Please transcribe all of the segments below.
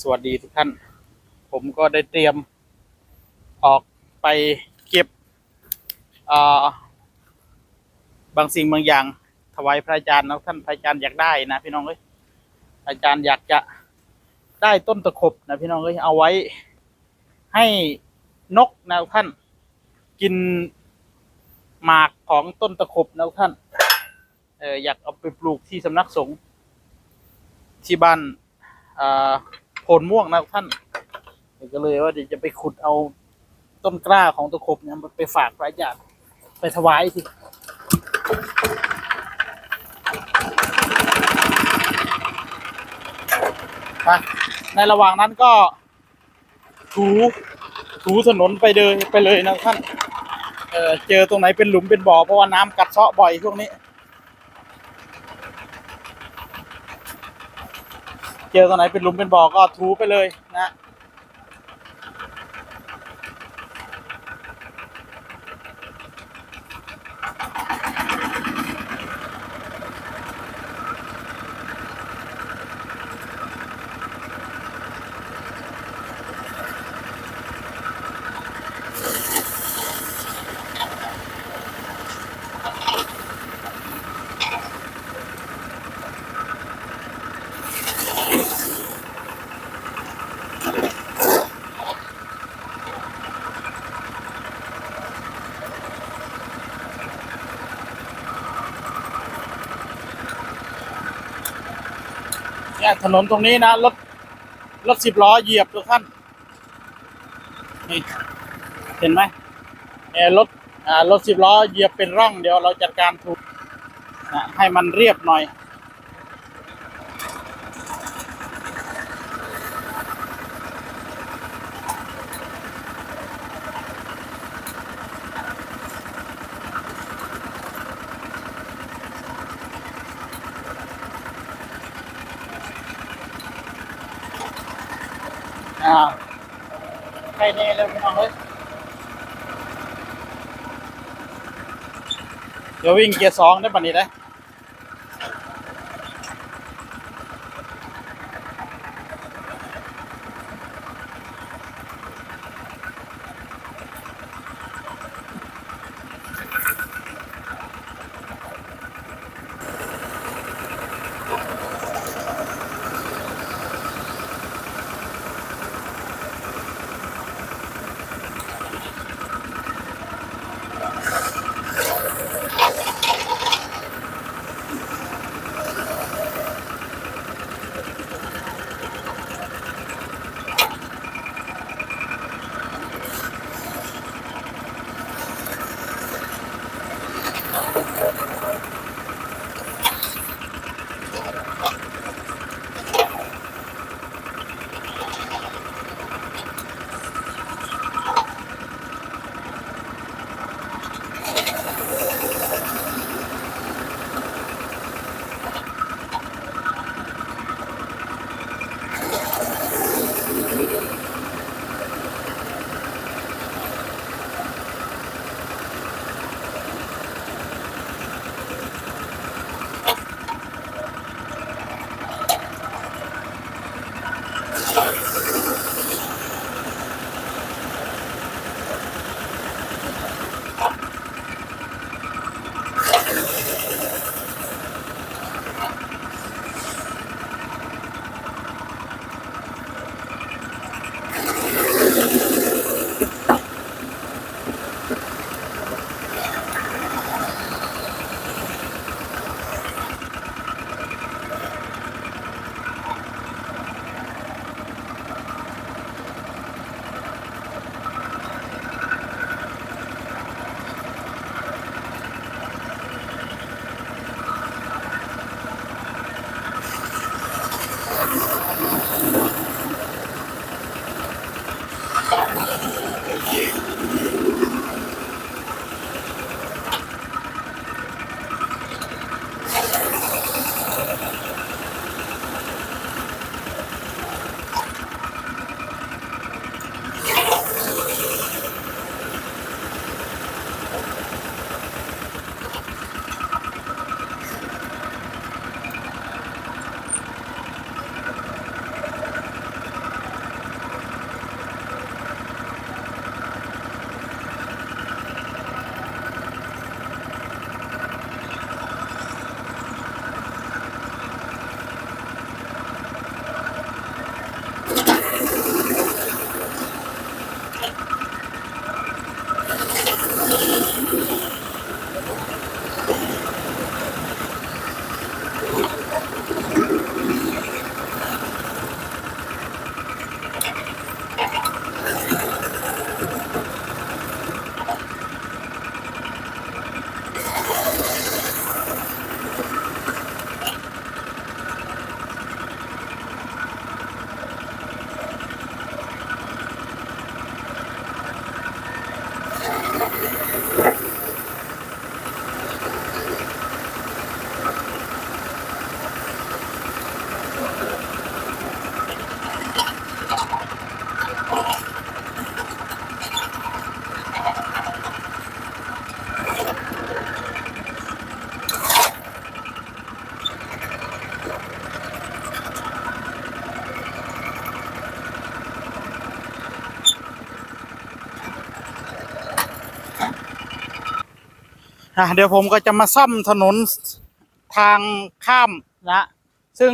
สวัสดีทุกท่าน ผมก็ได้เตรียมออกไปเก็บบางสิ่งบางอย่าง ถวายพระอาจารย์นะท่านพระอาจารย์อยากได้นะพี่น้องเอ้ยอาจารย์อยากจะได้ต้นตะขบนะพี่น้องเอ้ยเอาไว้ให้นกนะท่านกินหมากของต้นตะขบนะท่านเอออยากเอาไปปลูกที่สำนักสงฆ์ที่บ้านอ่า โพนม่วงนะท่านก็เลยว่าเดี๋ยวจะไปขุดเอาต้นกล้าของตะขบเนี่ยไปฝากพระอาจารย์ไปถวายสิไปในระหว่างนั้นก็ถูถูถนนไปเลยไปเลยนะท่านเออเจอตรงไหนเป็นหลุมเป็นบ่อเพราะว่าน้ำกัดเซาะบ่อยช่วงนี้ เจอตรงไหนเป็นหลุมเป็นบ่อก็ถูไปเลยนะ เนี่ยถนนตรงนี้นะรถรถสิบล้อเหยียบทุกท่านนี่เห็นไหมเออรถอ่ารถสิบล้อเหยียบเป็นร่องเดี๋ยวเราจัดการถูกนะให้มันเรียบหน่อย อ่าใครเน่แล้วพี่น้องเอ้ยเดี๋ยววิ่งเกียร์สองได้ปะนี่ได้ อะเดี๋ยวผมก็จะมาซ่อมถนนทางข้ามนะ ซึ่ง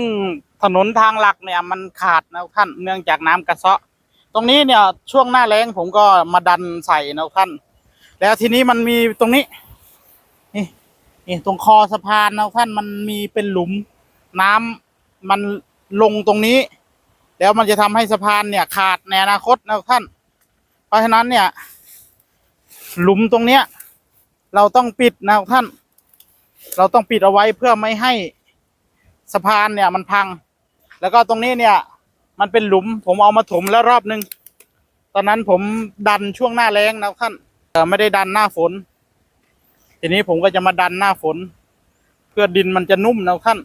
ถนนทางหลักเนี่ยมันขาดนะท่านเนื่องจากน้ำกระเซาะ ตรงนี้เนี่ยช่วงหน้าแล้งผมก็มาดันใส่นะท่าน แล้วทีนี้มันมีตรงนี้ นี่นี่ตรงคอสะพานนะท่านมันมีเป็นหลุมน้ำมันลงตรงนี้ แล้วมันจะทำให้สะพานเนี่ยขาดในอนาคตนะท่าน เพราะฉะนั้นเนี่ย หลุมตรงเนี้ย เราต้องปิดนะท่าน เราต้องปิดเอาไว้เพื่อไม่ให้สะพานเนี่ยมันพัง แล้วก็ตรงนี้เนี่ย มันเป็นหลุมผมเอามาถมแล้วรอบนึง ตอนนั้นผมดันช่วงหน้าแรงนะท่านเออไม่ได้ดันหน้าฝน ทีนี้ผมก็จะมาดันหน้าฝน เพื่อดินมันจะนุ่มนะท่าน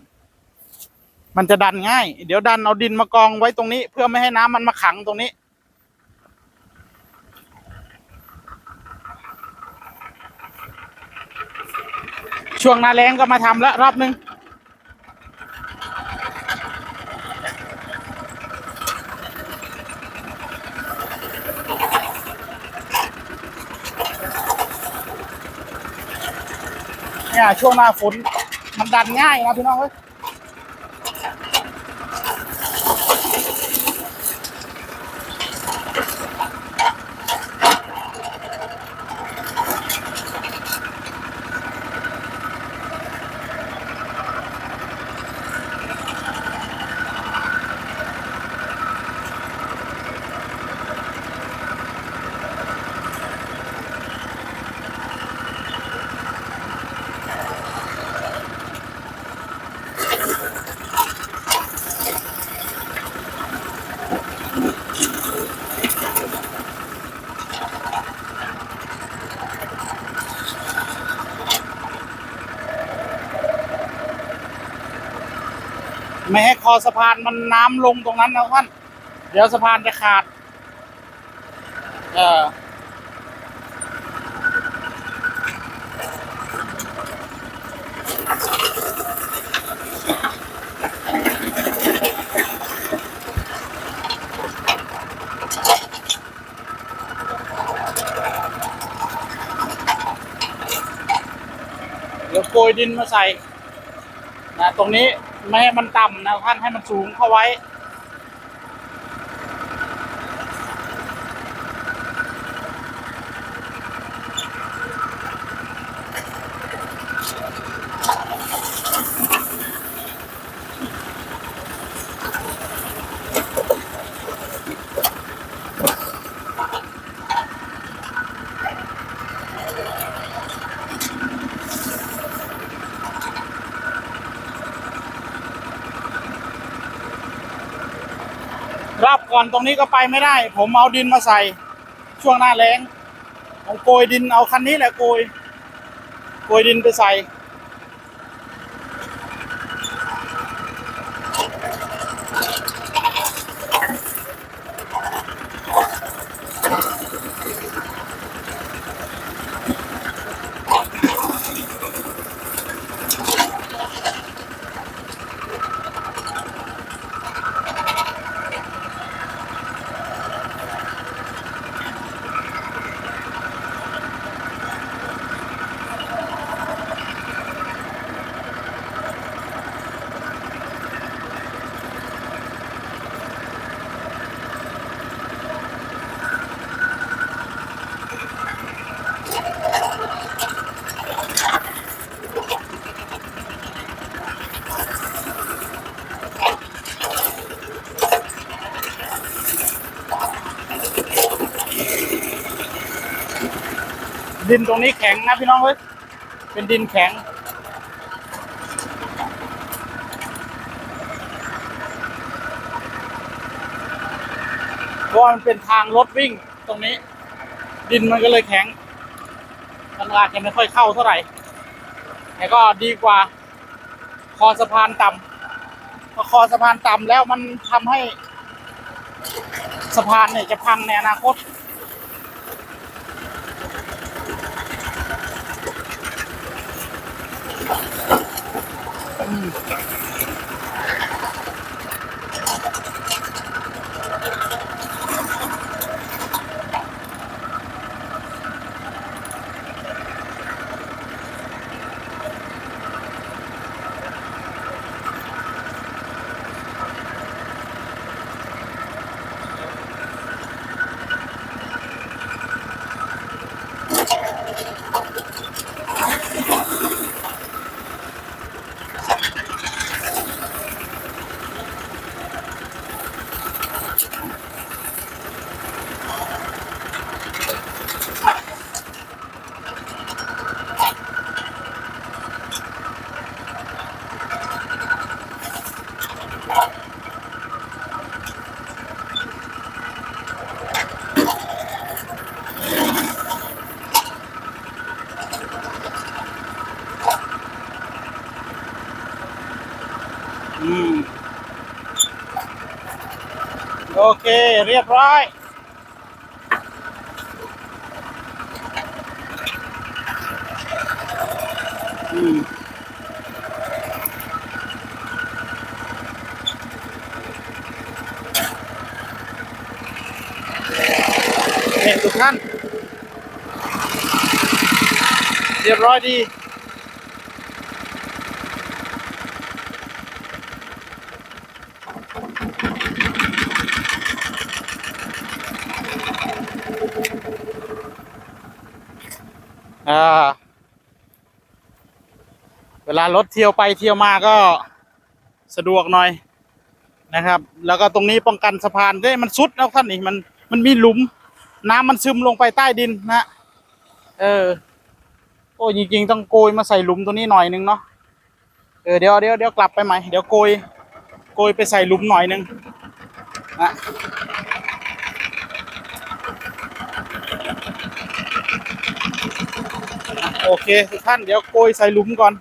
มันจะดันง่าย เดี๋ยวดันเอาดินมากองไว้ตรงนี้ เพื่อไม่ให้น้ำมันมาขังตรงนี้ ช่วงหน้าแรงก็มาทำแล้วรอบนึง เนี่ยช่วงหน้าฝนมันดันง่ายนะพี่น้องเอ้ย ไม่ให้คอสะพานมันน้ำลงตรงนั้นนะท่าน เดี๋ยวสะพานจะขาด เออเดี๋ยวโกยดินมาใส่นะตรงนี้ ไม่ให้มันต่ำนะท่านให้มันสูงเข้าไว้ ก่อนตรงนี้ก็ไปไม่ได้ ผมเอาดินมาใส่ ช่วงหน้าแล้งผมโกยดินเอาคันนี้แหละโกยโกยดินไปใส่ ดินตรงนี้แข็งนะพี่น้องเฮ้ยเป็นดินแข็ง เพราะมันเป็นทางรถวิ่งตรงนี้ ดินมันก็เลยแข็งมันอาจจะไม่ค่อยเข้าเท่าไหร่ แต่ก็ดีกว่า คอสะพานต่ำพอคอสะพานต่ำแล้วมันทำให้สะพานเนี่ยจะพังในอนาคต うん。 อืมโอเค เรียบร้อยอืมเห็นทุกท่านเรียบร้อยดี อ่าเวลารถเที่ยวไปเที่ยวมาก็สะดวกหน่อยนะครับ แล้วก็ตรงนี้ป้องกันสะพานได้ยมันซุดนะท่านนี่มันมันมีหลุม น้ำมันซึมลงไปใต้ดินนะเออ โอ้จริงๆต้องโกยมาใส่หลุมตัวนี้หน่อยนึงเนาะเออเดี๋ยวเดี๋ยวเดี๋ยวกลับไปใหม่เดี๋ยวโกยโกยไปใส่หลุมหน่อยนึงนะ โอเคทุกท่านเดี๋ยวโกยใส่หลุมก่อน